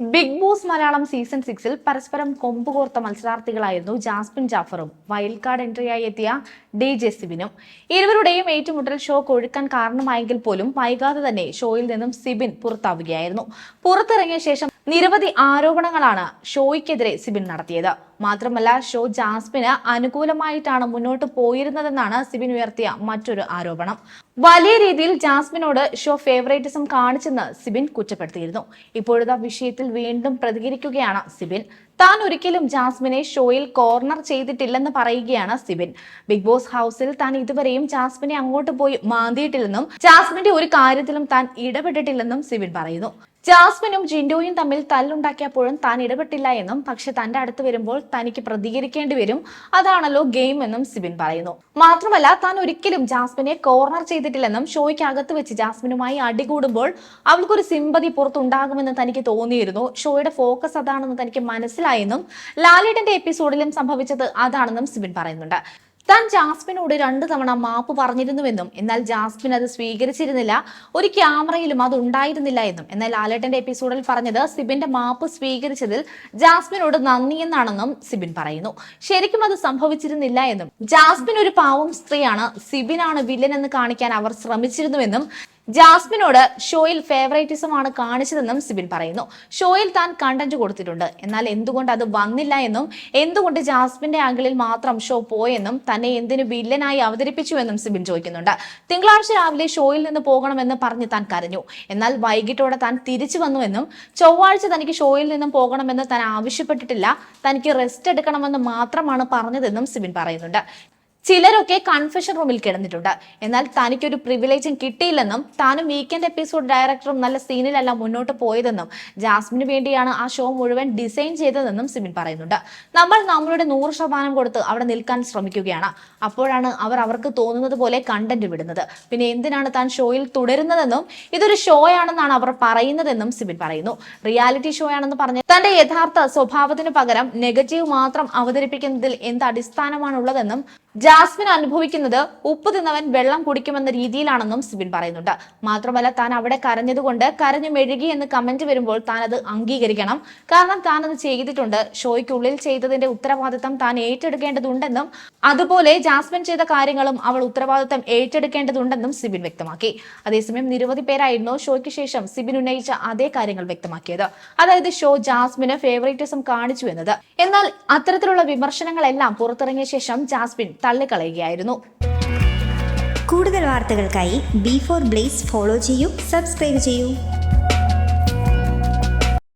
Big boss Malayalam season സിക്സിൽ പരസ്പരം കൊമ്പുകോർത്ത മത്സരാർത്ഥികളായിരുന്നു ജാസ്മിൻ ജാഫറും. വൈൽഡ് കാർഡ് എൻട്രിയായി എത്തിയ ഡി ജെ സിബിനും ഇരുവരുടെയും ഏറ്റുമുട്ടൽ ഷോ കൊഴുക്കാൻ കാരണമായെങ്കിൽ പോലും വൈകാതെ തന്നെ ഷോയിൽ നിന്നും സിബിൻ പുറത്താവുകയായിരുന്നു. പുറത്തിറങ്ങിയ ശേഷം നിരവധി ആരോപണങ്ങളാണ് ഷോയ്ക്കെതിരെ സിബിൻ നടത്തിയത്. മാത്രമല്ല ഷോ ജാസ്മിന് അനുകൂലമായിട്ടാണ് മുന്നോട്ട് പോയിരുന്നതെന്നാണ് സിബിൻ ഉയർത്തിയ മറ്റൊരു ആരോപണം. വലിയ രീതിയിൽ ജാസ്മിനോട് ഷോ ഫേവറേറ്റിസം കാണിച്ചെന്ന് സിബിൻ കുറ്റപ്പെടുത്തിയിരുന്നു. ഇപ്പോഴത്തെ വിഷയത്തിൽ വീണ്ടും പ്രതികരിക്കുകയാണ് സിബിൻ. താൻ ഒരിക്കലും ജാസ്മിനെ ഷോയിൽ കോർണർ ചെയ്തിട്ടില്ലെന്ന് പറയുകയാണ് സിബിൻ. ബിഗ് ബോസ് ഹൗസിൽ താൻ ഇതുവരെയും ജാസ്മിനെ അങ്ങോട്ട് പോയി മാന്തിയിട്ടില്ലെന്നും ജാസ്മിന്റെ ഒരു കാര്യത്തിലും താൻ ഇടപെട്ടിട്ടില്ലെന്നും സിബിൻ പറയുന്നു. ജാസ്മിനും ജിൻഡോയും തമ്മിൽ തല്ലുണ്ടാക്കിയപ്പോഴും താൻ ഇടപെട്ടില്ല എന്നും പക്ഷെ തന്റെ അടുത്ത് വരുമ്പോൾ തനിക്ക് പ്രതികരിക്കേണ്ടി വരും. അതാണല്ലോ ഗെയിം എന്നും സിബിൻ പറയുന്നു. മാത്രമല്ല താൻ ഒരിക്കലും ജാസ്മിനെ കോർണർ ചെയ്തിട്ടില്ലെന്നും ഷോയ്ക്ക് അകത്ത് വെച്ച് ജാസ്മിനുമായി അടികൂടുമ്പോൾ അവൾക്കൊരു സിമ്പതി പുറത്തുണ്ടാകുമെന്ന് തനിക്ക് തോന്നിയിരുന്നു. ഷോയുടെ ഫോക്കസ് അതാണെന്ന് തനിക്ക് മനസ്സിലായെന്നും ലാലേട്ടന്റെ എപ്പിസോഡിലും സംഭവിച്ചത് അതാണെന്നും സിബിൻ പറയുന്നുണ്ട്. താൻ ജാസ്മിനോട് രണ്ടു തവണ മാപ്പ് പറഞ്ഞിരുന്നുവെന്നും എന്നാൽ ജാസ്മിൻ അത് സ്വീകരിച്ചിരുന്നില്ല. ഒരു ക്യാമറയിലും അത് ഉണ്ടായിരുന്നില്ല എന്നും. എന്നാൽ ലാലേട്ടന്റെ എപ്പിസോഡിൽ പറഞ്ഞത് സിബിന്റെ മാപ്പ് സ്വീകരിച്ചതിൽ ജാസ്മിനോട് നന്ദിയെന്നാണെന്നും സിബിൻ പറയുന്നു. ശരിക്കും അത് സംഭവിച്ചിരുന്നില്ല എന്നും. ജാസ്മിൻ ഒരു പാവം സ്ത്രീയാണ്. സിബിനാണ് വില്ലൻ എന്ന് കാണിക്കാൻ അവർ ശ്രമിച്ചിരുന്നുവെന്നും ജാസ്മിനോട് ഷോയിൽ ഫേവറേറ്റിസം ആണ് കാണിച്ചതെന്നും സിബിൻ പറയുന്നു. ഷോയിൽ താൻ കണ്ടന്റ് കൊടുത്തിട്ടുണ്ട്. എന്നാൽ എന്തുകൊണ്ട് അത് വന്നില്ല എന്നും എന്തുകൊണ്ട് ജാസ്മിന്റെ ആംഗിളിൽ മാത്രം ഷോ പോയെന്നും തന്നെ എന്തിനു വില്ലനായി അവതരിപ്പിച്ചുവെന്നും സിബിൻ ചോദിക്കുന്നുണ്ട്. തിങ്കളാഴ്ച രാവിലെ ഷോയിൽ നിന്ന് പോകണമെന്ന് പറഞ്ഞ് താൻ കരഞ്ഞു. എന്നാൽ വൈകിട്ടോടെ താൻ തിരിച്ചു വന്നുവെന്നും ചൊവ്വാഴ്ച തനിക്ക് ഷോയിൽ നിന്നും പോകണമെന്ന് താൻ ആവശ്യപ്പെട്ടിട്ടില്ല. തനിക്ക് റെസ്റ്റ് എടുക്കണമെന്ന് മാത്രമാണ് പറഞ്ഞതെന്നും സിബിൻ പറയുന്നുണ്ട്. ചിലരൊക്കെ കൺഫെഷൻ റൂമിൽ കിടന്നിട്ടുണ്ട്. എന്നാൽ തനിക്കൊരു പ്രിവിലേജും കിട്ടിയില്ലെന്നും താനും വീക്കെൻഡ് എപ്പിസോഡ് ഡയറക്ടറും നല്ല സീനിലല്ല മുന്നോട്ട് പോയതെന്നും ജാസ്മിന് വേണ്ടിയാണ് ആ ഷോ മുഴുവൻ ഡിസൈൻ ചെയ്തതെന്നും സിബിൻ പറയുന്നുണ്ട്. നമ്മൾ നമ്മളുടെ നൂറ് ശതമാനം കൊടുത്ത് അവിടെ നിൽക്കാൻ ശ്രമിക്കുകയാണ്. അപ്പോഴാണ് അവർ അവർക്ക് തോന്നുന്നത് പോലെ കണ്ടന്റ് വിടുന്നത്. പിന്നെ എന്തിനാണ് താൻ ഷോയിൽ തുടരുന്നതെന്നും ഇതൊരു ഷോ ആണെന്നാണ് അവർ പറയുന്നതെന്നും സിബിൻ പറയുന്നു. റിയാലിറ്റി ഷോ ആണെന്ന് പറഞ്ഞ് തന്റെ യഥാർത്ഥ സ്വഭാവത്തിന് പകരം നെഗറ്റീവ് മാത്രം അവതരിപ്പിക്കുന്നതിൽ എന്ത് അടിസ്ഥാനമാണുള്ളതെന്നും ജാസ്മിൻ അനുഭവിക്കുന്നത് ഉപ്പ് തിന്നവൻ വെള്ളം കുടിക്കുമെന്ന രീതിയിലാണെന്നും സിബിൻ പറയുന്നുണ്ട്. മാത്രമല്ല താൻ അവിടെ കരഞ്ഞതുകൊണ്ട് കരഞ്ഞു മെഴുകി എന്ന് കമന്റ് വരുമ്പോൾ താൻ അത് അംഗീകരിക്കണം. കാരണം താൻ അത് ചെയ്തിട്ടുണ്ട്. ഷോയ്ക്കുള്ളിൽ ചെയ്തതിന്റെ ഉത്തരവാദിത്തം താൻ ഏറ്റെടുക്കേണ്ടതുണ്ടെന്നും അതുപോലെ ജാസ്മിൻ ചെയ്ത കാര്യങ്ങളും അവൾ ഉത്തരവാദിത്തം ഏറ്റെടുക്കേണ്ടതുണ്ടെന്നും സിബിൻ വ്യക്തമാക്കി. അതേസമയം നിരവധി പേരായിരുന്നു ഷോയ്ക്ക് ശേഷം സിബിൻ ഉന്നയിച്ച അതേ കാര്യങ്ങൾ വ്യക്തമാക്കിയത്. അതായത് ഷോ ജാസ്മിന് ഫേവറേറ്റിസം കാണിച്ചു എന്നത്. എന്നാൽ അത്തരത്തിലുള്ള വിമർശനങ്ങളെല്ലാം പുറത്തിറങ്ങിയ ശേഷം ജാസ്മിൻ തള്ളിക്കളയുകയായിരുന്നു കൂടുതൽ വാർത്തകൾക്കായി ബി ഫോർ ബ്ലേസ് ഫോളോ ചെയ്യൂ സബ്സ്ക്രൈബ് ചെയ്യൂ.